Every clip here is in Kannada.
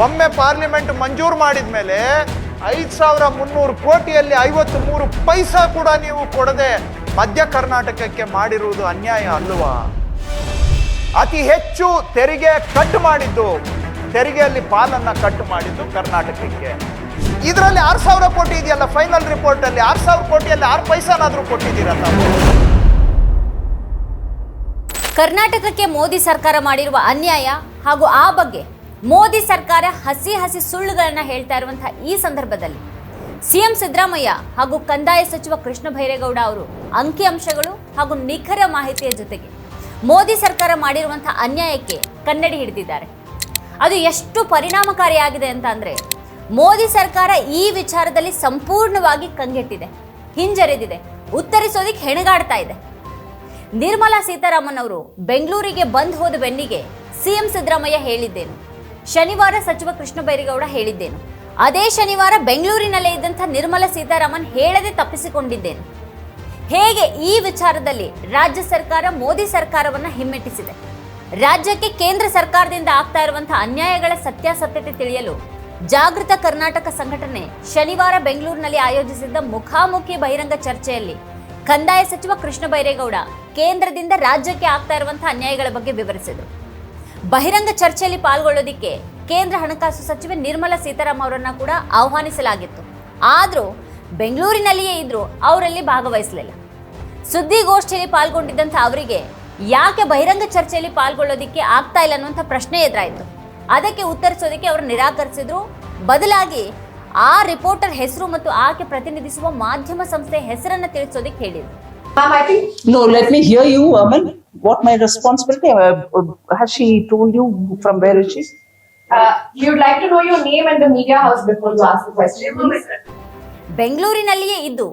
ಒಮ್ಮೆ ಪಾರ್ಲಿಮೆಂಟ್ ಮಂಜೂರು ಮಾಡಿದ ಮೇಲೆ ಐದು ಸಾವಿರ ಮುನ್ನೂರು ಕೋಟಿಯಲ್ಲಿ ಐವತ್ತು ಮೂರು ಪೈಸಾ ಕೂಡ ನೀವು ಕೊಡದೆ ಮಧ್ಯ ಕರ್ನಾಟಕಕ್ಕೆ ಮಾಡಿರುವುದು ಅನ್ಯಾಯ ಅಲ್ವಾ? ಅತಿ ಹೆಚ್ಚು ತೆರಿಗೆ ಕಟ್ ಮಾಡಿದ್ದು, ತೆರಿಗೆಯಲ್ಲಿ ಪಾಲನ್ನ ಕಟ್ ಮಾಡಿದ್ದು ಕರ್ನಾಟಕಕ್ಕೆ. ಇದರಲ್ಲಿ ಆರು ಸಾವಿರ ಕೋಟಿ ಇದೆಯಲ್ಲ ಫೈನಲ್ ರಿಪೋರ್ಟ್ ಅಲ್ಲಿ ಆರು ಸಾವಿರ ಕೋಟಿಯಲ್ಲಿ ಆರು ಪೈಸಾನಾದ್ರೂ ಕೊಟ್ಟಿದ್ದೀರಲ್ಲ ಕರ್ನಾಟಕಕ್ಕೆ ಮೋದಿ ಸರ್ಕಾರ ಮಾಡಿರುವ ಅನ್ಯಾಯ ಹಾಗೂ ಆ ಬಗ್ಗೆ ಮೋದಿ ಸರ್ಕಾರ ಹಸಿ ಹಸಿ ಸುಳ್ಳುಗಳನ್ನು ಹೇಳ್ತಾ ಇರುವಂತಹ ಈ ಸಂದರ್ಭದಲ್ಲಿ ಸಿಎಂ ಸಿದ್ದರಾಮಯ್ಯ ಹಾಗೂ ಕಂದಾಯ ಸಚಿವ ಕೃಷ್ಣ ಭೈರೇಗೌಡ ಅವರು ಅಂಕಿಅಂಶಗಳು ಹಾಗೂ ನಿಖರ ಮಾಹಿತಿಯ ಜೊತೆಗೆ ಮೋದಿ ಸರ್ಕಾರ ಮಾಡಿರುವಂತಹ ಅನ್ಯಾಯಕ್ಕೆ ಕನ್ನಡಿ ಹಿಡಿದಿದ್ದಾರೆ. ಅದು ಎಷ್ಟು ಪರಿಣಾಮಕಾರಿಯಾಗಿದೆ ಅಂತ ಅಂದರೆ ಮೋದಿ ಸರ್ಕಾರ ಈ ವಿಚಾರದಲ್ಲಿ ಸಂಪೂರ್ಣವಾಗಿ ಕಂಗೆಟ್ಟಿದೆ, ಹಿಂಜರಿದಿದೆ ಉತ್ತರಿಸೋದಿಕ್ಕೆ ಹೆಣಗಾಡ್ತಾ ಇದೆ. ನಿರ್ಮಲಾ ಸೀತಾರಾಮನ್ ಅವರು ಬೆಂಗಳೂರಿಗೆ ಬಂದ್ ಹೋದ ಬೆನ್ನಿಗೆ ಸಿಎಂ ಸಿದ್ದರಾಮಯ್ಯ ಹೇಳಿದ್ದೇನು? ಶನಿವಾರ ಸಚಿವ ಕೃಷ್ಣ ಬೈರೇಗೌಡ ಹೇಳಿದ್ದೇನು. ಅದೇ ಶನಿವಾರ ಬೆಂಗಳೂರಿನಲ್ಲೇ ಇದ್ದಂಥ ನಿರ್ಮಲಾ ಸೀತಾರಾಮನ್ ಹೇಳದೆ ತಪ್ಪಿಸಿಕೊಂಡಿದ್ದೇನೆ. ಹೇಗೆ ಈ ವಿಚಾರದಲ್ಲಿ ರಾಜ್ಯ ಸರ್ಕಾರ, ಮೋದಿ ಸರ್ಕಾರವನ್ನ ಹಿಮ್ಮೆಟ್ಟಿಸಿದೆ. ರಾಜ್ಯಕ್ಕೆ ಕೇಂದ್ರ ಸರ್ಕಾರದಿಂದ ಆಗ್ತಾ ಇರುವಂತಹ ಅನ್ಯಾಯಗಳ ಸತ್ಯಾಸತ್ಯತೆ ತಿಳಿಯಲು ಜಾಗೃತ ಕರ್ನಾಟಕ ಸಂಘಟನೆ ಶನಿವಾರ ಬೆಂಗಳೂರಿನಲ್ಲಿ ಆಯೋಜಿಸಿದ್ದ ಮುಖಾಮುಖಿ ಬಹಿರಂಗ ಚರ್ಚೆಯಲ್ಲಿ ಕಂದಾಯ ಸಚಿವ ಕೃಷ್ಣ ಬೈರೇಗೌಡ ಕೇಂದ್ರದಿಂದ ರಾಜ್ಯಕ್ಕೆ ಆಗ್ತಾ ಇರುವಂತಹ ಅನ್ಯಾಯಗಳ ಬಗ್ಗೆ ವಿವರಿಸಿದರು. ಬಹಿರಂಗ ಚರ್ಚೆಯಲ್ಲಿ ಪಾಲ್ಗೊಳ್ಳೋದಿಕ್ಕೆ ಕೇಂದ್ರ ಹಣಕಾಸು ಸಚಿವೆ ನಿರ್ಮಲಾ ಸೀತಾರಾಮ್ ಅವರನ್ನ ಕೂಡ ಆಹ್ವಾನಿಸಲಾಗಿತ್ತು. ಆದರೂ ಬೆಂಗಳೂರಿನಲ್ಲಿಯೇ ಇದ್ರು ಅವರಲ್ಲಿ ಭಾಗವಹಿಸಲಿಲ್ಲ. ಸುದ್ದಿಗೋಷ್ಠಿಯಲ್ಲಿ ಪಾಲ್ಗೊಂಡಿದ್ದಂಥ ಅವರಿಗೆ ಯಾಕೆ ಬಹಿರಂಗ ಚರ್ಚೆಯಲ್ಲಿ ಪಾಲ್ಗೊಳ್ಳೋದಿಕ್ಕೆ ಆಗ್ತಾ ಇಲ್ಲ ಅನ್ನುವಂಥ ಪ್ರಶ್ನೆ ಎದುರಾಯಿತು. ಅದಕ್ಕೆ ಉತ್ತರಿಸೋದಕ್ಕೆ ಅವರು ನಿರಾಕರಿಸಿದ್ರು. ಬದಲಾಗಿ ಆ ರಿಪೋರ್ಟರ್ ಹೆಸರು ಮತ್ತು ಆಕೆ ಪ್ರತಿನಿಧಿಸುವ ಮಾಧ್ಯಮ ಸಂಸ್ಥೆ ಹೆಸರನ್ನ ತಿಳಿಸೋದಕ್ಕೆ ಹೇಳಿದ್ರು. What my responsibility? Uh, uh, has she told you from where is she? uh, would like to know your name and the media house before you ask the question. please. ಬೆಂಗಳೂರಿನಲ್ಲಿಯೇ ಇದ್ದು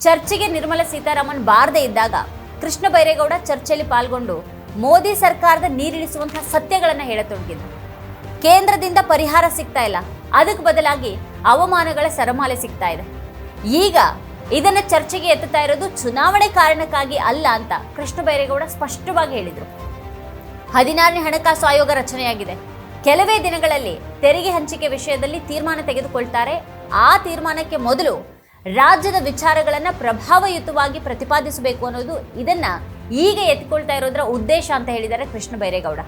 ಚರ್ಚೆಗೆ ನಿರ್ಮಲಾ ಸೀತಾರಾಮನ್ ಬಾರದೇ ಇದ್ದಾಗ ಕೃಷ್ಣ ಬೈರೇಗೌಡ ಚರ್ಚೆಯಲ್ಲಿ ಪಾಲ್ಗೊಂಡು ಮೋದಿ ಸರ್ಕಾರದ ನೀರಿಳಿಸುವಂತಹ ಸತ್ಯಗಳನ್ನು ಹೇಳತೊಡಗಿದ್ರು ಕೇಂದ್ರದಿಂದ ಪರಿಹಾರ ಸಿಗ್ತಾ ಇಲ್ಲ ಅದಕ್ಕೆ ಬದಲಾಗಿ ಅವಮಾನಗಳ ಸರಮಾಲೆ ಸಿಗ್ತಾ ಇದೆ ಈಗ ಇದನ್ನ ಚರ್ಚೆಗೆ ಎತ್ತುತ್ತಾ ಇರೋದು ಚುನಾವಣೆ ಕಾರಣಕ್ಕಾಗಿ ಅಲ್ಲ ಅಂತ ಕೃಷ್ಣ ಬೈರೇಗೌಡ ಸ್ಪಷ್ಟವಾಗಿ ಹೇಳಿದರು. ಹದಿನಾರನೇ ಹಣಕಾಸು ಆಯೋಗ ರಚನೆಯಾಗಿದೆ. ಕೆಲವೇ ದಿನಗಳಲ್ಲಿ ತೆರಿಗೆ ಹಂಚಿಕೆ ವಿಷಯದಲ್ಲಿ ತೀರ್ಮಾನ ತೆಗೆದುಕೊಳ್ತಾರೆ. ಆ ತೀರ್ಮಾನಕ್ಕೆ ಮೊದಲು ರಾಜ್ಯದ ವಿಚಾರಗಳನ್ನ ಪ್ರಭಾವಯುತವಾಗಿ ಪ್ರತಿಪಾದಿಸಬೇಕು ಅನ್ನೋದು ಇದನ್ನ ಈಗ ಎತ್ಕೊಳ್ತಾ ಇರೋದ್ರ ಉದ್ದೇಶ ಅಂತ ಹೇಳಿದ್ದಾರೆ ಕೃಷ್ಣ ಬೈರೇಗೌಡ.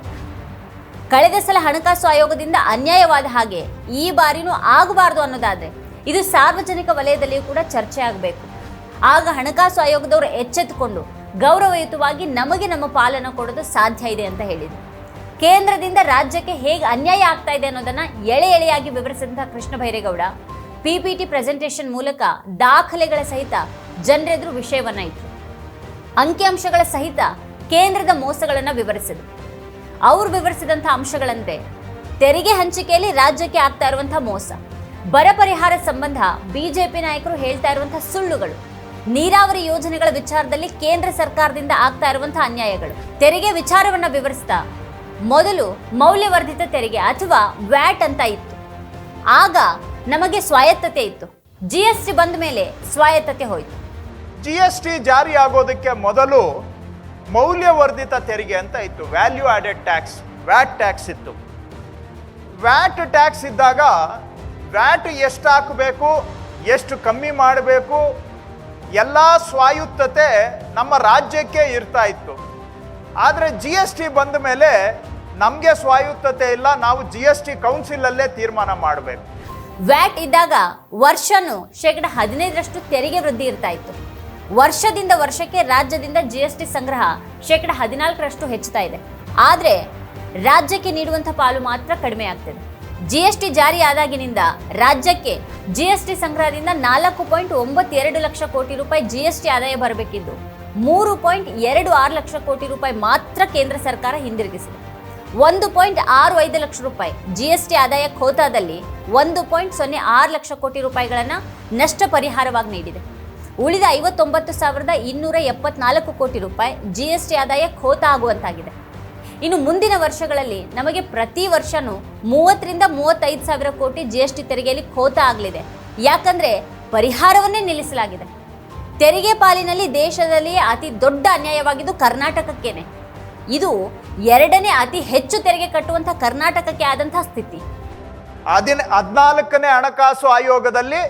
ಕಳೆದ ಸಲ ಹಣಕಾಸು ಆಯೋಗದಿಂದ ಅನ್ಯಾಯವಾದ ಹಾಗೆ ಈ ಬಾರಿನೂ ಆಗಬಾರದು ಅನ್ನೋದಾದ್ರೆ ಇದು ಸಾರ್ವಜನಿಕ ವಲಯದಲ್ಲಿಯೂ ಕೂಡ ಚರ್ಚೆ ಆಗಬೇಕು. ಆಗ ಹಣಕಾಸು ಆಯೋಗದವರು ಎಚ್ಚೆತ್ತುಕೊಂಡು ಗೌರವಯುತವಾಗಿ ನಮಗೆ ನಮ್ಮ ಪಾಲನ ಕೊಡೋದು ಸಾಧ್ಯ ಇದೆ ಅಂತ ಹೇಳಿದರು. ಕೇಂದ್ರದಿಂದ ರಾಜ್ಯಕ್ಕೆ ಹೇಗೆ ಅನ್ಯಾಯ ಆಗ್ತಾ ಇದೆ ಅನ್ನೋದನ್ನು ಎಳೆ ಎಳೆಯಾಗಿ ವಿವರಿಸಿದಂಥ ಕೃಷ್ಣ ಬೈರೇಗೌಡ ಟಿ ಪ್ರೆಸೆಂಟೇಷನ್ ಮೂಲಕ ದಾಖಲೆಗಳ ಸಹಿತ ಜನರೆದುರು ವಿಷಯವನ್ನ ಇತ್ತು ಅಂಕಿಅಂಶಗಳ ಸಹಿತ ಕೇಂದ್ರದ ಮೋಸಗಳನ್ನು ವಿವರಿಸಿದರು. ಅವರು ವಿವರಿಸಿದಂಥ ಅಂಶಗಳಂತೆ ತೆರಿಗೆ ಹಂಚಿಕೆಯಲ್ಲಿ ರಾಜ್ಯಕ್ಕೆ ಆಗ್ತಾ ಇರುವಂಥ ಮೋಸ. ಬರ ಪರಿಹಾರ ಸಂಬಂಧ ಬಿಜೆಪಿ ನಾಯಕರು ಹೇಳ್ತಾ ಇರುವಂತಹ ಸುಳ್ಳುಗಳು. ನೀರಾವರಿ ಯೋಜನೆಗಳ ವಿಚಾರದಲ್ಲಿ ಕೇಂದ್ರ ಸರ್ಕಾರದಿಂದ ಆಗ್ತಾ ಇರುವಂತಹ ಅನ್ಯಾಯಗಳು. ತೆರಿಗೆ ವಿಚಾರವನ್ನ ವಿವರಿಸ್ತಾ ಮೊದಲು ಮೌಲ್ಯವರ್ಧಿತ ತೆರಿಗೆ ಅಥವಾ ವ್ಯಾಟ್ ಅಂತ ಇತ್ತು. ಆಗ ನಮಗೆ ಸ್ವಾಯತ್ತತೆ ಇತ್ತು. ಜಿ ಎಸ್ ಟಿ ಬಂದ ಮೇಲೆ ಸ್ವಾಯತ್ತತೆ ಹೋಯಿತು. ಜಿ ಎಸ್ ಟಿ ಜಾರಿ ಆಗೋದಕ್ಕೆ ಮೊದಲು ಮೌಲ್ಯವರ್ಧಿತ ತೆರಿಗೆ ಅಂತ ಇತ್ತು. Value added tax, VAT tax ಇತ್ತು. ವ್ಯಾಟ್ ಟ್ಯಾಕ್ಸ್ ಇದ್ದಾಗ ವ್ಯಾಟ್ ಎಷ್ಟು ಹಾಕಬೇಕು, ಎಷ್ಟು ಕಮ್ಮಿ ಮಾಡಬೇಕು, ಎಲ್ಲ ಸ್ವಾಯುತ್ತತೆ ನಮ್ಮ ರಾಜ್ಯಕ್ಕೆ ಇರ್ತಾ ಇತ್ತು. ಆದರೆ ಜಿ ಎಸ್ ಟಿ ಬಂದ ಮೇಲೆ ನಮಗೆ ಸ್ವಾಯುತ್ತತೆ ಇಲ್ಲ, ನಾವು ಜಿ ಎಸ್ ಟಿ ಕೌನ್ಸಿಲಲ್ಲೇ ತೀರ್ಮಾನ ಮಾಡಬೇಕು. ವ್ಯಾಟ್ ಇದ್ದಾಗ ವರ್ಷನೂ ಶೇಕಡ ಹದಿನೈದರಷ್ಟು ತೆರಿಗೆ ವೃದ್ಧಿ ಇರ್ತಾ ಇತ್ತು. ವರ್ಷದಿಂದ ವರ್ಷಕ್ಕೆ ರಾಜ್ಯದಿಂದ ಜಿ ಎಸ್ ಟಿ ಸಂಗ್ರಹ ಶೇಕಡ ಹದಿನಾಲ್ಕರಷ್ಟು ಹೆಚ್ಚುತ್ತಾ ಇದೆ. ಆದರೆ ರಾಜ್ಯಕ್ಕೆ ನೀಡುವಂಥ ಪಾಲು ಮಾತ್ರ ಕಡಿಮೆ ಆಗ್ತಿದೆ. ಜಿ ಎಸ್ ಟಿ ಜಾರಿ ಆದಾಗಿನಿಂದ ರಾಜ್ಯಕ್ಕೆ ಜಿಎಸ್ಟಿ ಸಂಗ್ರಹದಿಂದ ನಾಲ್ಕು ಪಾಯಿಂಟ್ ಒಂಬತ್ತೆರಡು ಲಕ್ಷ ಕೋಟಿ ರೂಪಾಯಿ ಜಿಎಸ್ಟಿ ಆದಾಯ ಬರಬೇಕಿದ್ದು ಮೂರು ಪಾಯಿಂಟ್ ಎರಡು ಆರು ಲಕ್ಷ ಕೋಟಿ ರೂಪಾಯಿ ಮಾತ್ರ ಕೇಂದ್ರ ಸರ್ಕಾರ ಹಿಂದಿರುಗಿಸಿದೆ. ಒಂದು ಪಾಯಿಂಟ್ ಆರು ಐದು ಲಕ್ಷ ರೂಪಾಯಿ ಜಿಎಸ್ಟಿ ಆದಾಯ ಖೋತಾದಲ್ಲಿ ಒಂದು ಪಾಯಿಂಟ್ ಸೊನ್ನೆ ಆರು ಲಕ್ಷ ಕೋಟಿ ರೂಪಾಯಿಗಳನ್ನು ನಷ್ಟ ಪರಿಹಾರವಾಗಿ ನೀಡಿದೆ. ಉಳಿದ ಐವತ್ತೊಂಬತ್ತು ಸಾವಿರದ ಇನ್ನೂರ ಎಪ್ಪತ್ನಾಲ್ಕು ಕೋಟಿ ರೂಪಾಯಿ ಜಿಎಸ್ಟಿ ಆದಾಯ ಖೋತ ಆಗುವಂತಾಗಿದೆ. ಇನ್ನು ಮುಂದಿನ ವರ್ಷಗಳಲ್ಲಿ ನಮಗೆ ಪ್ರತಿ ವರ್ಷನೂ ಮೂವತ್ತರಿಂದ ಮೂವತ್ತೈದು ಸಾವಿರ ಕೋಟಿ ಜಿ ಎಸ್ ಟಿ ತೆರಿಗೆಯಲ್ಲಿ ಖೋತ ಆಗಲಿದೆ. ಯಾಕಂದ್ರೆ ಪರಿಹಾರವನ್ನೇ ನಿಲ್ಲಿಸಲಾಗಿದೆ. ತೆರಿಗೆ ಪಾಲಿನಲ್ಲಿ ದೇಶದಲ್ಲಿಯೇ ಅತಿ ದೊಡ್ಡ ಅನ್ಯಾಯವಾಗಿದ್ದು ಕರ್ನಾಟಕಕ್ಕೇನೆ. ಇದು ಎರಡನೇ ಅತಿ ಹೆಚ್ಚು ತೆರಿಗೆ ಕಟ್ಟುವಂಥ ಕರ್ನಾಟಕಕ್ಕೆ ಆದಂತಹ ಸ್ಥಿತಿ. ಹದಿನ, ಹದಿನಾಲ್ಕನೇ ಹಣಕಾಸು ಆಯೋಗದಲ್ಲಿ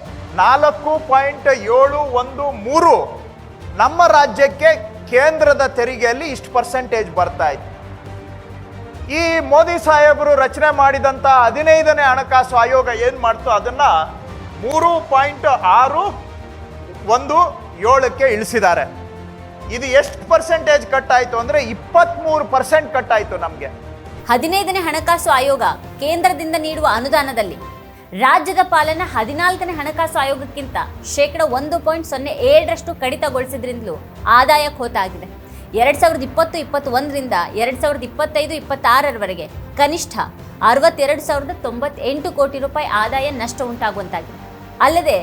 ನಾಲ್ಕು ಪಾಯಿಂಟ್ ಏಳು ಒಂದು ಮೂರು ನಮ್ಮ ರಾಜ್ಯಕ್ಕೆ ಕೇಂದ್ರದ ತೆರಿಗೆಯಲ್ಲಿ ಇಷ್ಟು ಪರ್ಸೆಂಟೇಜ್ ಬರ್ತಾ ಇತ್ತು. ಈ ಮೋದಿ ಸಾಹೇಬರು ರಚನೆ ಮಾಡಿದಂಥ ಹದಿನೈದನೇ ಹಣಕಾಸು ಆಯೋಗ ಏನು ಮಾಡ್ತು? ಅದನ್ನ ಮೂರು ಪಾಯಿಂಟ್ ಆರು ಒಂದು ಏಳಕ್ಕೆ ಇಳಿಸಿದ್ದಾರೆ. ಇದು ಎಷ್ಟು ಪರ್ಸೆಂಟೇಜ್ ಕಟ್ ಅಂದರೆ ಇಪ್ಪತ್ತ್ಮೂರು ಪರ್ಸೆಂಟ್ ಕಟ್ ಆಯಿತು ನಮಗೆ. ಹದಿನೈದನೇ ಹಣಕಾಸು ಆಯೋಗ ಕೇಂದ್ರದಿಂದ ನೀಡುವ ಅನುದಾನದಲ್ಲಿ ರಾಜ್ಯದ ಪಾಲನ ಹದಿನಾಲ್ಕನೇ ಹಣಕಾಸು ಆಯೋಗಕ್ಕಿಂತ ಶೇಕಡ ಒಂದು ಪಾಯಿಂಟ್ ಸೊನ್ನೆ ಏಳರಷ್ಟು ಕಡಿತಗೊಳಿಸಿದ್ರಿಂದಲೂ ಆದಾಯ ಖೋತಾಗಿದೆ. ಎರಡ್ ಸಾವಿರದ ಇಪ್ಪತ್ತು, ಇಪ್ಪತ್ತೊಂದರಿಂದ ಎರಡು ಸಾವಿರದ ಇಪ್ಪತ್ತೈದು, ಇಪ್ಪತ್ತಾರರವರೆಗೆ ಕನಿಷ್ಠ ಅರವತ್ತೆರಡು ಸಾವಿರದ ತೊಂಬತ್ತೆಂಟು ಕೋಟಿ ರೂಪಾಯಿ ಆದಾಯ ನಷ್ಟ ಉಂಟಾಗುವಂತಾಗಿದೆ. ಅಲ್ಲದೆ,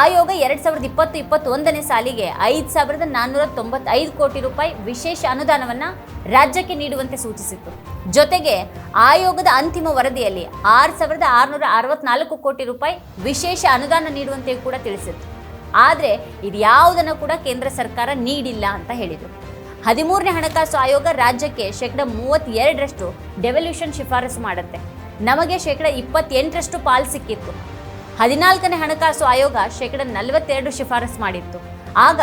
ಆಯೋಗ ಎರಡ್ ಸಾವಿರದ ಇಪ್ಪತ್ತು, ಇಪ್ಪತ್ತೊಂದನೇ ಸಾಲಿಗೆ ಐದು ಸಾವಿರದ ನಾನ್ನೂರ ತೊಂಬತ್ತೈದು ಕೋಟಿ ರೂಪಾಯಿ ವಿಶೇಷ ಅನುದಾನವನ್ನ ರಾಜ್ಯಕ್ಕೆ ನೀಡುವಂತೆ ಸೂಚಿಸಿತ್ತು. ಜೊತೆಗೆ, ಆಯೋಗದ ಅಂತಿಮ ವರದಿಯಲ್ಲಿ ಆರು ಸಾವಿರದ ಆರುನೂರ ಅರವತ್ನಾಲ್ಕು ಕೋಟಿ ರೂಪಾಯಿ ವಿಶೇಷ ಅನುದಾನ ನೀಡುವಂತೆಯೂ ಕೂಡ ತಿಳಿಸಿತ್ತು. ಆದರೆ ಇದ್ಯಾವುದನ್ನು ಕೂಡ ಕೇಂದ್ರ ಸರ್ಕಾರ ನೀಡಿಲ್ಲ ಅಂತ ಹೇಳಿದರು. ಹದಿಮೂರನೇ ಹಣಕಾಸು ಆಯೋಗ ರಾಜ್ಯಕ್ಕೆ ಶೇಕಡ ಮೂವತ್ತೆರಡರಷ್ಟು ಡೆವಲ್ಯೂಷನ್ ಶಿಫಾರಸು ಮಾಡುತ್ತೆ. ನಮಗೆ ಶೇಕಡ ಇಪ್ಪತ್ತೆಂಟರಷ್ಟು ಪಾಲ್ ಸಿಕ್ಕಿತ್ತು. ಹದಿನಾಲ್ಕನೇ ಹಣಕಾಸು ಆಯೋಗ ಶೇಕಡ ನಲವತ್ತೆರಡು ಶಿಫಾರಸು ಮಾಡಿತ್ತು. ಆಗ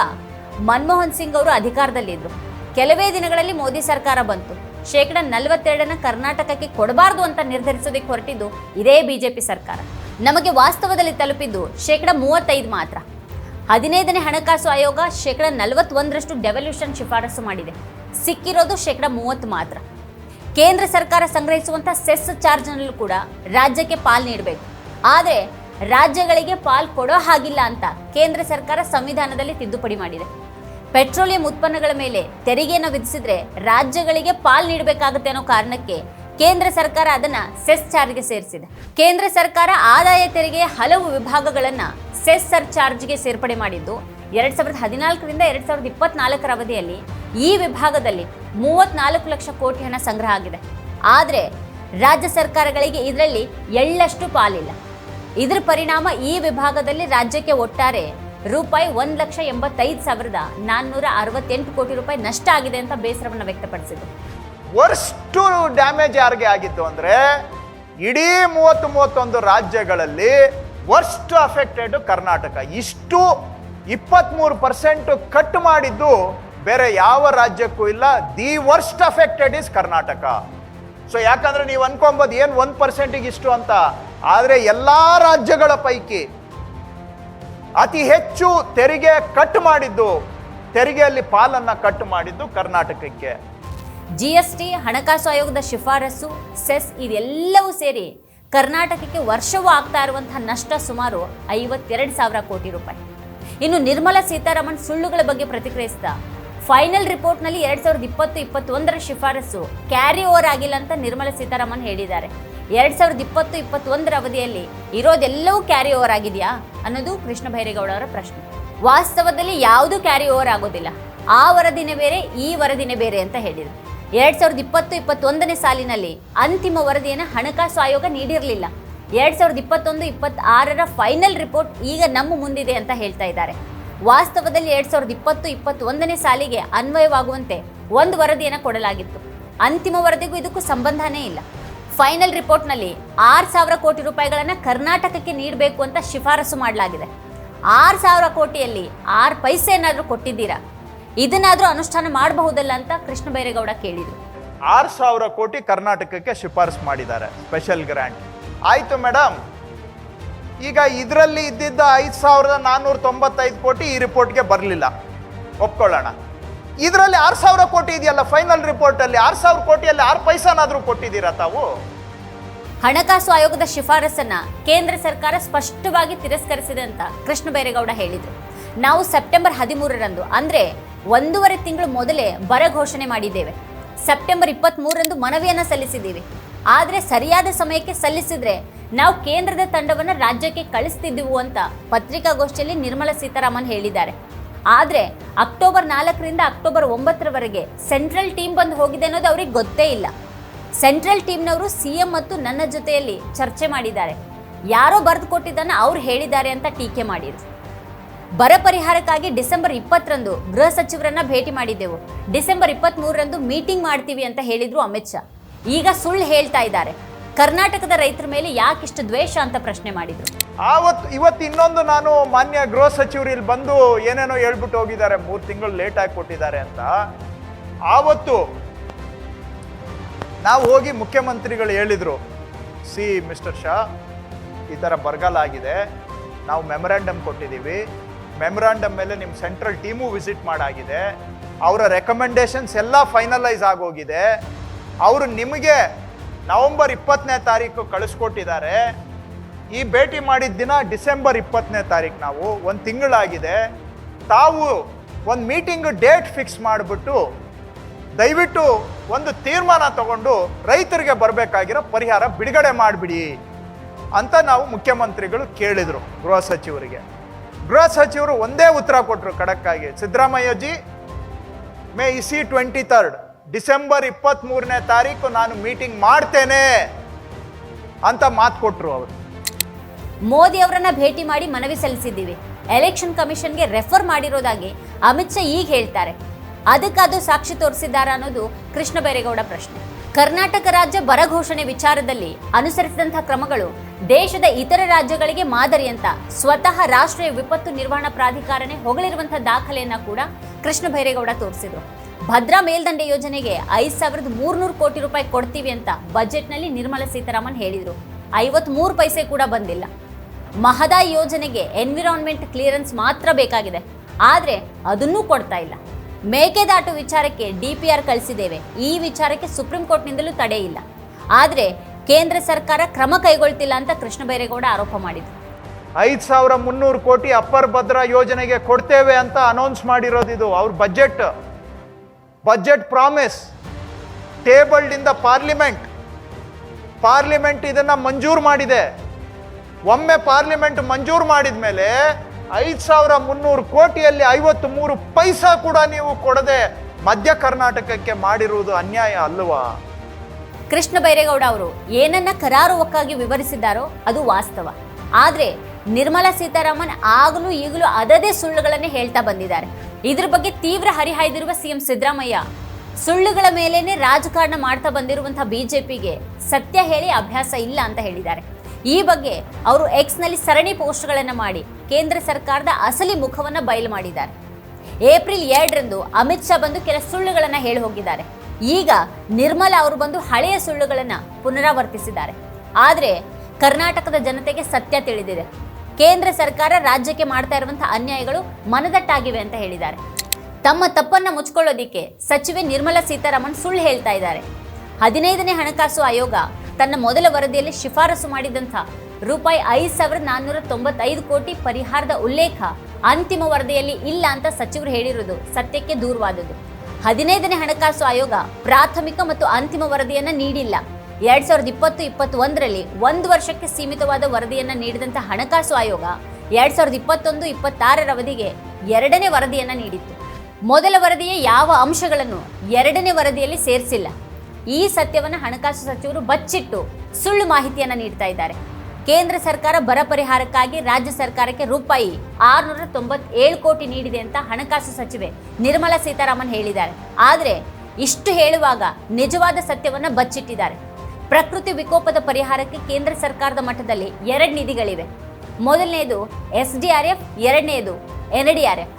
ಮನಮೋಹನ್ ಸಿಂಗ್ ಅವರು ಅಧಿಕಾರದಲ್ಲಿದ್ದರು ಕೆಲವೇ ದಿನಗಳಲ್ಲಿ ಮೋದಿ ಸರ್ಕಾರ ಬಂತು. ಶೇಕಡ ನಲವತ್ತೆರಡನ್ನ ಕರ್ನಾಟಕಕ್ಕೆ ಕೊಡಬಾರ್ದು ಅಂತ ನಿರ್ಧರಿಸೋದಕ್ಕೆ ಹೊರಟಿದ್ದು ಇದೇ ಬಿಜೆಪಿ ಸರ್ಕಾರ. ನಮಗೆ ವಾಸ್ತವದಲ್ಲಿ ತಲುಪಿದ್ದು ಶೇಕಡ ಮೂವತ್ತೈದು ಮಾತ್ರ. ಹದಿನೈದನೇ ಹಣಕಾಸು ಆಯೋಗ ಶೇಕಡ ನಲವತ್ತೊಂದರಷ್ಟು ಡೆವಲ್ಯೂಷನ್ ಶಿಫಾರಸು ಮಾಡಿದೆ. ಸಿಕ್ಕಿರೋದು ಶೇಕಡ ಮೂವತ್ತು ಮಾತ್ರ. ಕೇಂದ್ರ ಸರ್ಕಾರ ಸಂಗ್ರಹಿಸುವಂಥ ಸೆಸ್ ಚಾರ್ಜ್ನಲ್ಲೂ ಕೂಡ ರಾಜ್ಯಕ್ಕೆ ಪಾಲ್ ನೀಡಬೇಕು. ಆದರೆ ರಾಜ್ಯಗಳಿಗೆ ಪಾಲ್ ಕೊಡೋ ಹಾಗಿಲ್ಲ ಅಂತ ಕೇಂದ್ರ ಸರ್ಕಾರ ಸಂವಿಧಾನದಲ್ಲಿ ತಿದ್ದುಪಡಿ ಮಾಡಿದೆ. ಪೆಟ್ರೋಲಿಯಂ ಉತ್ಪನ್ನಗಳ ಮೇಲೆ ತೆರಿಗೆಯನ್ನು ವಿಧಿಸಿದ್ರೆ ರಾಜ್ಯಗಳಿಗೆ ಪಾಲ್ ನೀಡಬೇಕಾಗುತ್ತೆ ಅನ್ನೋ ಕಾರಣಕ್ಕೆ ಕೇಂದ್ರ ಸರ್ಕಾರ ಅದನ್ನ ಸೆಸ್ ಚಾರ್ಜ್ಗೆ ಸೇರಿಸಿದೆ. ಕೇಂದ್ರ ಸರ್ಕಾರ ಆದಾಯ ತೆರಿಗೆ ಹಲವು ವಿಭಾಗಗಳನ್ನ ಸೆಸ್ ಸರ್ ಚಾರ್ಜ್ಗೆ ಸೇರ್ಪಡೆ ಮಾಡಿದ್ದು, ಎರಡ್ ಸಾವಿರದ ಹದಿನಾಲ್ಕರಿಂದ ಎರಡ್ ಸಾವಿರದ ಇಪ್ಪತ್ನಾಲ್ಕರ ಅವಧಿಯಲ್ಲಿ ಈ ವಿಭಾಗದಲ್ಲಿ ಮೂವತ್ನಾಲ್ಕು ಲಕ್ಷ ಕೋಟಿ ಹಣ ಸಂಗ್ರಹ ಆಗಿದೆ. ಆದರೆ ರಾಜ್ಯ ಸರ್ಕಾರಗಳಿಗೆ ಇದರಲ್ಲಿ ಎಳ್ಳಷ್ಟು ಪಾಲಿಲ್ಲ. ಇದರ ಪರಿಣಾಮ ಈ ವಿಭಾಗದಲ್ಲಿ ರಾಜ್ಯಕ್ಕೆ ಒಟ್ಟಾರೆ ರೂಪಾಯಿ ಒಂದು ಲಕ್ಷ ಎಂಬತ್ತೈದು ಸಾವಿರದ ನಾನ್ನೂರ ಅರವತ್ತೆಂಟು ಕೋಟಿ ರೂಪಾಯಿ ನಷ್ಟ ಆಗಿದೆ ಅಂತ ಬೇಸರವನ್ನು ವ್ಯಕ್ತಪಡಿಸಿದರು. ವರ್ಸ್ಟು ಡ್ಯಾಮೇಜ್ ಯಾರಿಗೆ ಆಗಿತ್ತು ಅಂದರೆ ಇಡೀ ಮೂವತ್ತು ಮೂವತ್ತೊಂದು ರಾಜ್ಯಗಳಲ್ಲಿ ವರ್ಸ್ಟ್ ಅಫೆಕ್ಟೆಡ್ ಕರ್ನಾಟಕ. ಇಷ್ಟು ಇಪ್ಪತ್ತ್ಮೂರು ಪರ್ಸೆಂಟ್ ಕಟ್ ಮಾಡಿದ್ದು ಬೇರೆ ಯಾವ ರಾಜ್ಯಕ್ಕೂ ಇಲ್ಲ. The worst affected is Karnataka. So ಯಾಕಂದ್ರೆ ನೀವು ಅನ್ಕೊಂಬೋದು ಏನು ಒಂದು ಪರ್ಸೆಂಟಿಗೆ ಇಷ್ಟು ಅಂತ. ಆದರೆ ಎಲ್ಲ ರಾಜ್ಯಗಳ ಪೈಕಿ ಅತಿ ಹೆಚ್ಚು ತೆರಿಗೆ ಕಟ್ ಮಾಡಿದ್ದು, ತೆರಿಗೆಯಲ್ಲಿ ಪಾಲನ್ನ ಕಟ್ ಮಾಡಿದ್ದು ಕರ್ನಾಟಕಕ್ಕೆ. ಜಿ ಎಸ್ ಟಿ ಹಣಕಾಸು ಆಯೋಗದ ಶಿಫಾರಸು, ಸೆಸ್ ಇದೆಲ್ಲವೂ ಸೇರಿ ಕರ್ನಾಟಕಕ್ಕೆ ವರ್ಷವೂ ಆಗ್ತಾ ಇರುವಂತಹ ನಷ್ಟ ಸುಮಾರು ಐವತ್ತೆರಡು ಸಾವಿರ ಕೋಟಿ ರೂಪಾಯಿ. ಇನ್ನು ನಿರ್ಮಲಾ ಸೀತಾರಾಮನ್ ಸುಳ್ಳುಗಳ ಬಗ್ಗೆ ಪ್ರತಿಕ್ರಿಯಿಸಿದ ಫೈನಲ್ ರಿಪೋರ್ಟ್ನಲ್ಲಿ ಎರಡ್ ಸಾವಿರದ ಇಪ್ಪತ್ತು, ಇಪ್ಪತ್ತೊಂದರ ಶಿಫಾರಸು ಕ್ಯಾರಿ ಓವರ್ ಆಗಿಲ್ಲ ಅಂತ ನಿರ್ಮಲಾ ಸೀತಾರಾಮನ್ ಹೇಳಿದ್ದಾರೆ. ಎರಡ್ ಸಾವಿರದ ಇಪ್ಪತ್ತು, ಇಪ್ಪತ್ತೊಂದರ ಅವಧಿಯಲ್ಲಿ ಇರೋದೆಲ್ಲವೂ ಕ್ಯಾರಿ ಓವರ್ ಆಗಿದೆಯಾ ಅನ್ನೋದು ಕೃಷ್ಣ ಬೈರೇಗೌಡ ಅವರ ಪ್ರಶ್ನೆ. ವಾಸ್ತವದಲ್ಲಿ ಯಾವುದೂ ಕ್ಯಾರಿ ಓವರ್ ಆಗೋದಿಲ್ಲ. ಆ ವರದಿನೇ ಬೇರೆ, ಈ ವರದಿನೇ ಬೇರೆ ಅಂತ ಹೇಳಿದರು. ಎರಡ್ ಸಾವಿರದ ಇಪ್ಪತ್ತು, ಇಪ್ಪತ್ತೊಂದನೇ ಸಾಲಿನಲ್ಲಿ ಅಂತಿಮ ವರದಿಯನ್ನು ಹಣಕಾಸು ಆಯೋಗ ನೀಡಿರಲಿಲ್ಲ. ಎರಡ್ ಸಾವಿರದ ಇಪ್ಪತ್ತೊಂದು, ಇಪ್ಪತ್ತಾರರ ಫೈನಲ್ ರಿಪೋರ್ಟ್ ಈಗ ನಮ್ಮ ಮುಂದಿದೆ ಅಂತ ಹೇಳ್ತಾ ಇದ್ದಾರೆ. ವಾಸ್ತವದಲ್ಲಿ ಎರಡ್ ಸಾವಿರದ ಇಪ್ಪತ್ತು, ಇಪ್ಪತ್ತೊಂದನೇ ಸಾಲಿಗೆ ಅನ್ವಯವಾಗುವಂತೆ ಒಂದು ವರದಿಯನ್ನು ಕೊಡಲಾಗಿತ್ತು. ಅಂತಿಮ ವರದಿಗೂ ಇದಕ್ಕೂ ಸಂಬಂಧನೇ ಇಲ್ಲ. ಫೈನಲ್ ರಿಪೋರ್ಟ್ನಲ್ಲಿ ಆರು ಸಾವಿರ ಕೋಟಿ ರೂಪಾಯಿಗಳನ್ನು ಕರ್ನಾಟಕಕ್ಕೆ ನೀಡಬೇಕು ಅಂತ ಶಿಫಾರಸು ಮಾಡಲಾಗಿದೆ. ಆರು ಸಾವಿರ ಕೋಟಿಯಲ್ಲಿ ಆರು ಪೈಸೆ ಏನಾದರೂ ಕೊಟ್ಟಿದ್ದೀರಾ? ಇದನ್ನಾದರೂ ಅನುಷ್ಠಾನ ಮಾಡಬಹುದಲ್ಲ ಅಂತ ಕೃಷ್ಣ ಬೈರೇಗೌಡ ಕೇಳಿದರು. ಆರು ಸಾವಿರ ಕೋಟಿ ಕರ್ನಾಟಕಕ್ಕೆ ಶಿಫಾರಸು ಮಾಡಿದ್ದಾರೆ ಸ್ಪೆಷಲ್ ಗ್ರ್ಯಾಂಟ್ ಆಯಿತು ಮೇಡಮ್ ಈಗ ಇದರಲ್ಲಿ ಇದ್ದಿದ್ದ ಐದು ಸಾವಿರದ ನಾನ್ನೂರ ತೊಂಬತ್ತೈದು ಕೋಟಿ ಈ ರಿಪೋರ್ಟ್ಗೆ ಬರಲಿಲ್ಲ. ಒಪ್ಕೊಳ್ಳೋಣ. ಇದರಲ್ಲಿ ಆರು ಸಾವಿರ ಕೋಟಿ ಇದೆಯಲ್ಲ ಫೈನಲ್ ರಿಪೋರ್ಟಲ್ಲಿ ಆರು ಸಾವಿರ ಕೋಟಿಯಲ್ಲಿ ಆರು ಪೈಸಾನಾದರೂ ಕೊಟ್ಟಿದ್ದೀರಾ ತಾವು? ಹಣಕಾಸು ಆಯೋಗದ ಶಿಫಾರಸನ್ನ ಕೇಂದ್ರ ಸರ್ಕಾರ ಸ್ಪಷ್ಟವಾಗಿ ತಿರಸ್ಕರಿಸಿದೆ ಅಂತ ಕೃಷ್ಣ ಬೈರೇಗೌಡ ಹೇಳಿದರು. ನಾವು ಸೆಪ್ಟೆಂಬರ್ ಹದಿಮೂರರಂದು ಅಂದ್ರೆ ಒಂದೂವರೆ ತಿಂಗಳು ಮೊದಲೇ ಬರ ಘೋಷಣೆ ಮಾಡಿದ್ದೇವೆ. ಸೆಪ್ಟೆಂಬರ್ ಇಪ್ಪತ್ತ್ ಮೂರರಂದು ಮನವಿಯನ್ನು ಸಲ್ಲಿಸಿದ್ದೀವಿ. ಆದರೆ ಸರಿಯಾದ ಸಮಯಕ್ಕೆ ಸಲ್ಲಿಸಿದ್ರೆ ನಾವು ಕೇಂದ್ರದ ತಂಡವನ್ನು ರಾಜ್ಯಕ್ಕೆ ಕಳಿಸ್ತಿದ್ದೆವು ಅಂತ ಪತ್ರಿಕಾಗೋಷ್ಠಿಯಲ್ಲಿ ನಿರ್ಮಲಾ ಸೀತಾರಾಮನ್ ಹೇಳಿದ್ದಾರೆ. ಆದರೆ ಅಕ್ಟೋಬರ್ ನಾಲ್ಕರಿಂದ ಅಕ್ಟೋಬರ್ ಒಂಬತ್ತರವರೆಗೆ ಸೆಂಟ್ರಲ್ ಟೀಮ್ ಬಂದು ಹೋಗಿದೆ ಅನ್ನೋದು ಅವ್ರಿಗೆ ಗೊತ್ತೇ ಇಲ್ಲ. ಸೆಂಟ್ರಲ್ ಟೀಮ್ನವರು ಸಿ ಎಂ ಮತ್ತು ನನ್ನ ಜೊತೆಯಲ್ಲಿ ಚರ್ಚೆ ಮಾಡಿದ್ದಾರೆ. ಯಾರೋ ಬರೆದು ಕೊಟ್ಟಿದ್ದನ್ನು ಅವ್ರು ಹೇಳಿದ್ದಾರೆ ಅಂತ ಟೀಕೆ ಮಾಡಿದರು. ಬರ ಪರಿಹಾರಕ್ಕಾಗಿ ಡಿಸೆಂಬರ್ ಇಪ್ಪತ್ತರಂದು ಗೃಹ ಸಚಿವರನ್ನ ಭೇಟಿ ಮಾಡಿದ್ದೆವು. ಡಿಸೆಂಬರ್ ಇಪ್ಪತ್ತ್ ಮೂರರಂದು ಮೀಟಿಂಗ್ ಮಾಡ್ತೀವಿ ಅಂತ ಹೇಳಿದ್ರು ಅಮಿತ್ ಶಾ. ಈಗ ಸುಳ್ಳು ಹೇಳ್ತಾ ಇದ್ದಾರೆ. ಕರ್ನಾಟಕದ ರೈತರ ಮೇಲೆ ಯಾಕಿಷ್ಟು ದ್ವೇಷ ಅಂತ ಪ್ರಶ್ನೆ ಮಾಡಿದ್ರು. ಆವತ್ತು ಇವತ್ತು ಇನ್ನೊಂದು ನಾನು ಮಾನ್ಯ ಗೃಹ ಸಚಿವರು ಇಲ್ಲಿ ಬಂದು ಏನೇನೋ ಹೇಳ್ಬಿಟ್ಟು ಹೋಗಿದ್ದಾರೆ. ಮೂರು ತಿಂಗಳು ಲೇಟ್ ಆಗಿ ಕೊಟ್ಟಿದ್ದಾರೆ ಅಂತ. ಆವತ್ತು ನಾವು ಹೋಗಿ ಮುಖ್ಯಮಂತ್ರಿಗಳು ಹೇಳಿದರು, ಸಿ, ಮಿಸ್ಟರ್ ಶಾ, ಈ ಥರ ಬರಗಾಲ ಆಗಿದೆ. ನಾವು ಮೆಮೊರಾಂಡಮ್ ಕೊಟ್ಟಿದ್ದೀವಿ. ಮೆಮೊರಾಂಡಮ್ ಮೇಲೆ ನಿಮ್ಮ ಸೆಂಟ್ರಲ್ ಟೀಮು ವಿಸಿಟ್ ಮಾಡಾಗಿದೆ. ಅವರ ರೆಕಮೆಂಡೇಶನ್ಸ್ ಎಲ್ಲ ಫೈನಲೈಸ್ ಆಗೋಗಿದೆ. ಅವರು ನಿಮಗೆ ನವೆಂಬರ್ ಇಪ್ಪತ್ತನೇ ತಾರೀಕು ಕಳಿಸ್ಕೊಟ್ಟಿದ್ದಾರೆ. ಈ ಭೇಟಿ ಮಾಡಿದ ದಿನ ಡಿಸೆಂಬರ್ ಇಪ್ಪತ್ತನೇ ತಾರೀಕು ನಾವು, ಒಂದು ತಿಂಗಳಾಗಿದೆ. ತಾವು ಒಂದು ಮೀಟಿಂಗ್ ಡೇಟ್ ಫಿಕ್ಸ್ ಮಾಡಿಬಿಟ್ಟು ದಯವಿಟ್ಟು ಒಂದು ತೀರ್ಮಾನ ತಗೊಂಡು ರೈತರಿಗೆ ಬರಬೇಕಾಗಿರೋ ಪರಿಹಾರ ಬಿಡುಗಡೆ ಮಾಡಿಬಿಡಿ ಅಂತ ನಾವು ಮುಖ್ಯಮಂತ್ರಿಗಳು ಕೇಳಿದರು ಗೃಹ ಸಚಿವರಿಗೆ. ಗೃಹ ಸಚಿವರು ಒಂದೇ ಉತ್ತರ ಕೊಟ್ಟರು ಖಡಕ್ಕಾಗಿ. Siddaramaiah ji, may is twenty third December ಇಪ್ಪತ್ತ್ಮೂರನೇ ತಾರೀಕು ನಾನು ಮೀಟಿಂಗ್ ಮಾಡ್ತೇನೆ ಅಂತ ಮಾತು ಕೊಟ್ಟರು ಅವರು. ಮೋದಿ ಅವರನ್ನ ಭೇಟಿ ಮಾಡಿ ಮನವಿ ಸಲ್ಲಿಸಿದ್ದೀವಿ. ಎಲೆಕ್ಷನ್ ಕಮಿಷನ್ಗೆ ರೆಫರ್ ಮಾಡಿರೋದಾಗಿ ಅಮಿತ್ ಶಾ ಈಗ ಹೇಳ್ತಾರೆ. ಅದು ಸಾಕ್ಷಿ ತೋರಿಸಿದ್ದಾರಾ ಅನ್ನೋದು ಕೃಷ್ಣ ಬೈರೇಗೌಡ ಪ್ರಶ್ನೆ. ಕರ್ನಾಟಕ ರಾಜ್ಯ ಬರ ಘೋಷಣೆ ವಿಚಾರದಲ್ಲಿ ಅನುಸರಿಸಿದಂತಹ ಕ್ರಮಗಳು ದೇಶದ ಇತರ ರಾಜ್ಯಗಳಿಗೆ ಮಾದರಿ ಅಂತ ಸ್ವತಃ ರಾಷ್ಟ್ರೀಯ ವಿಪತ್ತು ನಿರ್ವಹಣಾ ಪ್ರಾಧಿಕಾರನೇ ಹೊಗಳಿರುವಂತಹ ದಾಖಲೆಯನ್ನ ಕೂಡ ಕೃಷ್ಣ ಬೈರೇಗೌಡ ತೋರಿಸಿದ್ರು. ಭದ್ರಾ ಮೇಲ್ದಂಡೆ ಯೋಜನೆಗೆ ಐದ್ ಸಾವಿರದ ಮೂರ್ನೂರು ಕೋಟಿ ರೂಪಾಯಿ ಕೊಡ್ತೀವಿ ಅಂತ ಬಜೆಟ್ನಲ್ಲಿ ನಿರ್ಮಲಾ ಸೀತಾರಾಮನ್ ಹೇಳಿದ್ರು. ಐವತ್ಮೂರು ಪೈಸೆ ಕೂಡ ಬಂದಿಲ್ಲ. ಮಹದಾಯಿ ಯೋಜನೆಗೆ ಎನ್ವಿರಾನ್ಮೆಂಟ್ ಕ್ಲಿಯರೆನ್ಸ್ ಮಾತ್ರ ಬೇಕಾಗಿದೆ. ಆದರೆ ಅದನ್ನೂ ಕೊಡ್ತಾ ಇಲ್ಲ. ಮೇಕೆದಾಟು ವಿಚಾರಕ್ಕೆ ಡಿಪಿಆರ್ ಕಳಿಸಿದ್ದೇವೆ. ಈ ವಿಚಾರಕ್ಕೆ ಸುಪ್ರೀಂ ಕೋರ್ಟ್ನಿಂದಲೂ ತಡೆ ಇಲ್ಲ. ಆದರೆ ಕೇಂದ್ರ ಸರ್ಕಾರ ಕ್ರಮ ಕೈಗೊಳ್ತಿಲ್ಲ ಅಂತ ಕೃಷ್ಣ ಬೈರೇಗೌಡ ಆರೋಪ ಮಾಡಿದರು. ಐದು ಸಾವಿರ ಮುನ್ನೂರು ಕೋಟಿ ಅಪ್ಪರ್ ಭದ್ರಾ ಯೋಜನೆಗೆ ಕೊಡ್ತೇವೆ ಅಂತ ಅನೌನ್ಸ್ ಮಾಡಿರೋದು ಇದು. ಅವ್ರ budget budget promise tabled in the parliament parliament ಇದನ್ನ ಮಂಜೂರು ಮಾಡಿದೆ. ಒಮ್ಮೆ ಪಾರ್ಲಿಮೆಂಟ್ ಮಂಜೂರು ಮಾಡಿದ ಮೇಲೆ ಐದು ಸಾವಿರ ಮುನ್ನೂರು ಕೋಟಿಯಲ್ಲಿ ಐವತ್ತು ಮೂರು ಪೈಸಾ ಕೂಡ ನೀವು ಕೊಡದೆ ಮಧ್ಯ ಕರ್ನಾಟಕಕ್ಕೆ ಮಾಡಿರುವುದು ಅನ್ಯಾಯ ಅಲ್ಲವಾ ಕೃಷ್ಣ ಬೈರೇಗೌಡ ಅವರು ಏನನ್ನ ಕರಾರುವಕ್ಕಾಗಿ ವಿವರಿಸಿದ್ದಾರೋ ಅದು ವಾಸ್ತವ. ಆದ್ರೆ ನಿರ್ಮಲಾ ಸೀತಾರಾಮನ್ ಆಗಲೂ ಈಗಲೂ ಅದದೇ ಸುಳ್ಳುಗಳನ್ನೇ ಹೇಳ್ತಾ ಬಂದಿದ್ದಾರೆ. ಇದ್ರ ಬಗ್ಗೆ ತೀವ್ರ ಹರಿಹಾಯ್ದಿರುವ ಸಿಎಂ ಸಿದ್ದರಾಮಯ್ಯ ಸುಳ್ಳುಗಳ ಮೇಲೇನೆ ರಾಜಕಾರಣ ಮಾಡ್ತಾ ಬಂದಿರುವಂತಹ ಬಿಜೆಪಿಗೆ ಸತ್ಯ ಹೇಳಿ ಅಭ್ಯಾಸ ಇಲ್ಲ ಅಂತ ಹೇಳಿದ್ದಾರೆ. ಈ ಬಗ್ಗೆ ಅವರು ಎಕ್ಸ್ನಲ್ಲಿ ಸರಣಿ ಪೋಸ್ಟ್ಗಳನ್ನು ಮಾಡಿ ಕೇಂದ್ರ ಸರ್ಕಾರದ ಅಸಲಿ ಮುಖವನ್ನ ಬಯಲು ಮಾಡಿದ್ದಾರೆ. ಏಪ್ರಿಲ್ ಎರಡರಂದು ಅಮಿತ್ ಶಾ ಬಂದು ಕೆಲ ಸುಳ್ಳುಗಳನ್ನು ಹೇಳಿ ಹೋಗಿದ್ದಾರೆ. ಈಗ ನಿರ್ಮಲಾ ಅವರು ಬಂದು ಹಳೆಯ ಸುಳ್ಳುಗಳನ್ನು ಪುನರಾವರ್ತಿಸಿದ್ದಾರೆ. ಆದರೆ ಕರ್ನಾಟಕದ ಜನತೆಗೆ ಸತ್ಯ ತಿಳಿದಿದೆ. ಕೇಂದ್ರ ಸರ್ಕಾರ ರಾಜ್ಯಕ್ಕೆ ಮಾಡ್ತಾ ಇರುವಂತಹ ಅನ್ಯಾಯಗಳು ಮನದಟ್ಟಾಗಿವೆ ಅಂತ ಹೇಳಿದ್ದಾರೆ. ತಮ್ಮ ತಪ್ಪನ್ನ ಮುಚ್ಕೊಳ್ಳೋದಿಕ್ಕೆ ಸಚಿವೆ ನಿರ್ಮಲಾ ಸೀತಾರಾಮನ್ ಸುಳ್ಳು ಹೇಳ್ತಾ ಇದ್ದಾರೆ. ಹದಿನೈದನೇ ಹಣಕಾಸು ಆಯೋಗ ತನ್ನ ಮೊದಲ ವರದಿಯಲ್ಲಿ ಶಿಫಾರಸು ಮಾಡಿದಂಥ ರೂಪಾಯಿ ಐದು ಸಾವಿರದ ನಾನ್ನೂರ ತೊಂಬತ್ತೈದು ಕೋಟಿ ಪರಿಹಾರದ ಉಲ್ಲೇಖ ಅಂತಿಮ ವರದಿಯಲ್ಲಿ ಇಲ್ಲ ಅಂತ ಸಚಿವರು ಹೇಳಿರುವುದು ಸತ್ಯಕ್ಕೆ ದೂರವಾದುದು ಹದಿನೈದನೇ ಹಣಕಾಸು ಆಯೋಗ ಪ್ರಾಥಮಿಕ ಮತ್ತು ಅಂತಿಮ ವರದಿಯನ್ನ ನೀಡಿಲ್ಲ. ಎರಡ್ ಸಾವಿರದ ಇಪ್ಪತ್ತು, ಇಪ್ಪತ್ತೊಂದರಲ್ಲಿ ಒಂದು ವರ್ಷಕ್ಕೆ ಸೀಮಿತವಾದ ವರದಿಯನ್ನ ನೀಡಿದಂಥ ಹಣಕಾಸು ಆಯೋಗ ಎರಡ್ ಸಾವಿರದ ಇಪ್ಪತ್ತೊಂದು, ಇಪ್ಪತ್ತಾರರ ಅವಧಿಗೆ ಎರಡನೇ ವರದಿಯನ್ನ ನೀಡಿತ್ತು. ಮೊದಲ ವರದಿಯ ಯಾವ ಅಂಶಗಳನ್ನು ಎರಡನೇ ವರದಿಯಲ್ಲಿ ಸೇರಿಸಿಲ್ಲ. ಈ ಸತ್ಯವನ್ನು ಹಣಕಾಸು ಸಚಿವರು ಬಚ್ಚಿಟ್ಟು ಸುಳ್ಳು ಮಾಹಿತಿಯನ್ನು ನೀಡ್ತಾ ಇದ್ದಾರೆ. ಕೇಂದ್ರ ಸರ್ಕಾರ ಬರ ಪರಿಹಾರಕ್ಕಾಗಿ ರಾಜ್ಯ ಸರ್ಕಾರಕ್ಕೆ ರೂಪಾಯಿ ಆರುನೂರ ತೊಂಬತ್ತೇಳು ಕೋಟಿ ನೀಡಿದೆ ಅಂತ ಹಣಕಾಸು ಸಚಿವೆ ನಿರ್ಮಲಾ ಸೀತಾರಾಮನ್ ಹೇಳಿದ್ದಾರೆ. ಆದರೆ ಇಷ್ಟು ಹೇಳುವಾಗ ನಿಜವಾದ ಸತ್ಯವನ್ನು ಬಚ್ಚಿಟ್ಟಿದ್ದಾರೆ. ಪ್ರಕೃತಿ ವಿಕೋಪದ ಪರಿಹಾರಕ್ಕೆ ಕೇಂದ್ರ ಸರ್ಕಾರದ ಮಟ್ಟದಲ್ಲಿ ಎರಡು ನಿಧಿಗಳಿವೆ. ಮೊದಲನೆಯದು ಎಸ್ ಡಿ ಆರ್ ಎಫ್ ಎರಡನೆಯದು ಎನ್ ಡಿ ಆರ್ ಎಫ್.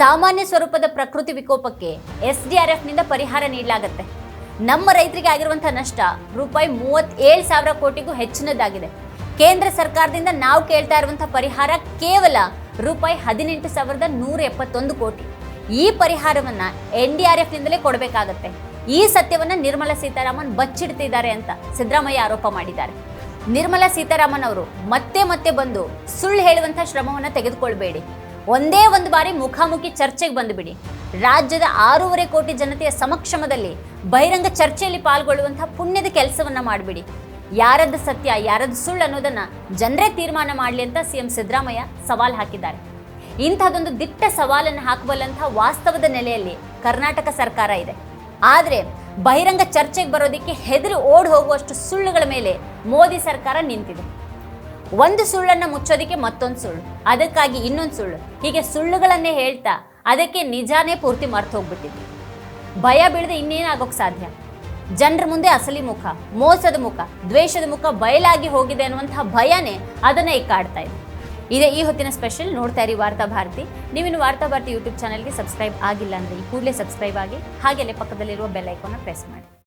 ಸಾಮಾನ್ಯ ಸ್ವರೂಪದ ಪ್ರಕೃತಿ ವಿಕೋಪಕ್ಕೆ ಎಸ್ ಡಿ ಆರ್ ಎಫ್ನಿಂದ ಪರಿಹಾರ ನೀಡಲಾಗುತ್ತೆ. ನಮ್ಮ ರೈತರಿಗೆ ಆಗಿರುವಂತಹ ನಷ್ಟ ರೂಪಾಯಿ ಮೂವತ್ತೇಳು ಸಾವಿರ ಕೋಟಿಗೂ ಹೆಚ್ಚಿನದಾಗಿದೆ. ಕೇಂದ್ರ ಸರ್ಕಾರದಿಂದ ನಾವು ಕೇಳ್ತಾ ಇರುವಂತಹ ಪರಿಹಾರ ಕೇವಲ ರೂಪಾಯಿ ಹದಿನೆಂಟು ಸಾವಿರದ ನೂರ ಎಪ್ಪತ್ತೊಂದು ಕೋಟಿ. ಈ ಪರಿಹಾರವನ್ನ ಎನ್ ಡಿ ಆರ್ ಎಫ್ನಿಂದಲೇ ಕೊಡಬೇಕಾಗತ್ತೆ. ಈ ಸತ್ಯವನ್ನ ನಿರ್ಮಲಾ ಸೀತಾರಾಮನ್ ಬಚ್ಚಿಡ್ತಿದ್ದಾರೆ ಅಂತ ಸಿದ್ದರಾಮಯ್ಯ ಆರೋಪ ಮಾಡಿದ್ದಾರೆ. ನಿರ್ಮಲಾ ಸೀತಾರಾಮನ್ ಅವರು ಮತ್ತೆ ಮತ್ತೆ ಬಂದು ಸುಳ್ಳು ಹೇಳುವಂತಹ ಶ್ರಮವನ್ನು ತೆಗೆದುಕೊಳ್ಬೇಡಿ. ಒಂದೇ ಒಂದು ಬಾರಿ ಮುಖಾಮುಖಿ ಚರ್ಚೆಗೆ ಬಂದುಬಿಡಿ. ರಾಜ್ಯದ ಆರೂವರೆ ಕೋಟಿ ಜನತೆಯ ಸಮಕ್ಷಮದಲ್ಲಿ ಬಹಿರಂಗ ಚರ್ಚೆಯಲ್ಲಿ ಪಾಲ್ಗೊಳ್ಳುವಂತಹ ಪುಣ್ಯದ ಕೆಲಸವನ್ನ ಮಾಡಿಬಿಡಿ. ಯಾರದ್ದು ಸತ್ಯ, ಯಾರದ್ದು ಸುಳ್ಳು ಅನ್ನೋದನ್ನ ಜನರೇ ತೀರ್ಮಾನ ಮಾಡಲಿ ಅಂತ ಸಿಎಂ ಸಿದ್ದರಾಮಯ್ಯ ಸವಾಲು ಹಾಕಿದ್ದಾರೆ. ಇಂಥದ್ದೊಂದು ದಿಟ್ಟ ಸವಾಲನ್ನು ಹಾಕಬಲ್ಲಂತಹ ವಾಸ್ತವದ ನೆಲೆಯಲ್ಲಿ ಕರ್ನಾಟಕ ಸರ್ಕಾರ ಇದೆ. ಆದರೆ ಬಹಿರಂಗ ಚರ್ಚೆಗೆ ಬರೋದಕ್ಕೆ ಹೆದರಿ ಓಡ್ ಹೋಗುವಷ್ಟು ಸುಳ್ಳುಗಳ ಮೇಲೆ ಮೋದಿ ಸರ್ಕಾರ ನಿಂತಿದೆ. ಒಂದು ಸುಳ್ಳನ್ನ ಮುಚ್ಚೋದಿಕ್ಕೆ ಮತ್ತೊಂದು ಸುಳ್ಳು. ಅದಕ್ಕಾಗಿ ಇನ್ನೊಂದು ಸುಳ್ಳು. ಹೀಗೆ ಸುಳ್ಳುಗಳನ್ನೇ ಹೇಳ್ತಾ ಅದಕ್ಕೆ ನಿಜಾನೇ ಪೂರ್ತಿ ಮರ್ತು ಹೋಗ್ಬಿಟ್ಟಿದ್ವಿ. ಭಯ ಬೀಳದೆ ಇನ್ನೇನಾಗೋಕ್ ಸಾಧ್ಯ? ಜನರ ಮುಂದೆ ಅಸಲಿ ಮುಖ, ಮೋಸದ ಮುಖ, ದ್ವೇಷದ ಮುಖ ಬಯಲಾಗಿ ಹೋಗಿದೆ ಅನ್ನುವಂತಹ ಭಯನೇ ಅದನ್ನ ಇಕ್ಕಾಡ್ತಾ ಕಾಡ್ತಾ ಇದೆ. ಇದೇ ಈ ಹೊತ್ತಿನ ಸ್ಪೆಷಲ್ ನೋಡ್ತಾ ಇರಿ ವಾರ್ತಾ ಭಾರತಿ. ನೀವಿನ್ನು ವಾರ್ತಾ ಭಾರತಿ ಯೂಟ್ಯೂಬ್ ಚಾನಲ್ಗೆ ಸಬ್ಸ್ಕ್ರೈಬ್ ಆಗಿಲ್ಲ ಅಂದ್ರೆ ಈ ಕೂಡಲೇ ಸಬ್ಸ್ಕ್ರೈಬ್ ಆಗಿ ಹಾಗೆಯೇ ಪಕ್ಕದಲ್ಲಿರುವ ಬೆಲ್ ಐಕಾನ್ನ ಪ್ರೆಸ್ ಮಾಡಿ.